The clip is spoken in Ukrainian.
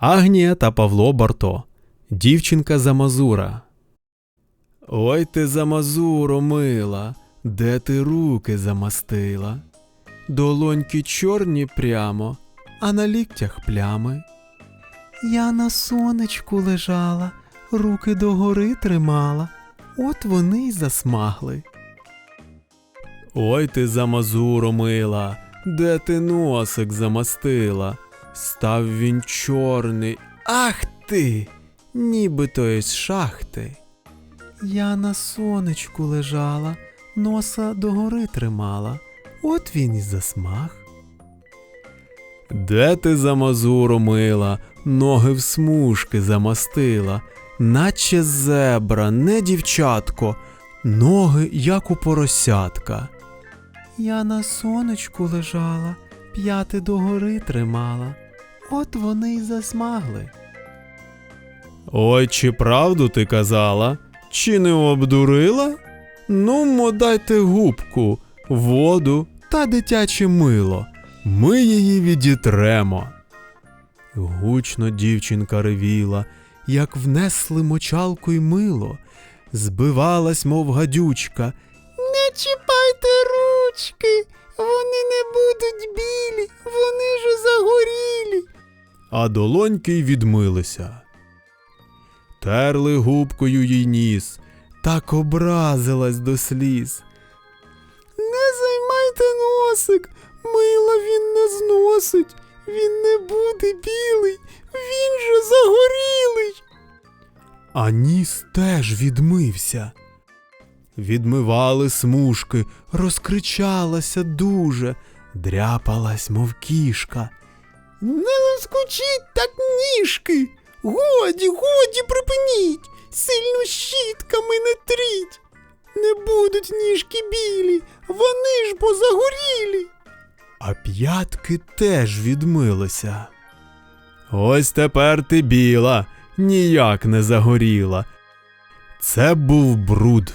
Агнія та Павло Барто. Дівчинка Замазура. Ой ти Замазуро мила, де ти руки замастила? Долоньки чорні прямо, а на ліктях плями. Я на сонечку лежала, руки догори тримала, от вони й засмагли. Ой ти замазуро мила, де ти носик замастила? Став він чорний. Ах ти! Нібито із шахти. Я на сонечку лежала, носа догори тримала, от він і засмаг. Де ти замазуро мила, ноги в смужки замастила, наче зебра, не дівчатко, ноги, як у поросятка. Я на сонечку лежала, п'яти догори тримала, от вони й засмагли. Ой, чи правду ти казала, чи не обдурила? Ну, мо дайте губку, воду та дитяче мило. Ми її відітремо. Гучно дівчинка ревіла, як внесли мочалку й мило, збивалась, мов гадючка. Не чіпайте ручки, а долоньки й відмилися. Терли губкою їй ніс, так образилась до сліз. Не займайте носик, мила він не зносить, він не буде білий, він же загорілий. А ніс теж відмився. Відмивали смужки, розкричалася дуже, дряпалась, мов кішка. Не лоскочіть так ніжки. Годі, годі, припиніть, сильно щітками не тріть. Не будуть ніжки білі, вони ж бо загорілі. а п'ятки теж відмилися. Ось тепер ти біла, ніяк не загоріла. Це був бруд.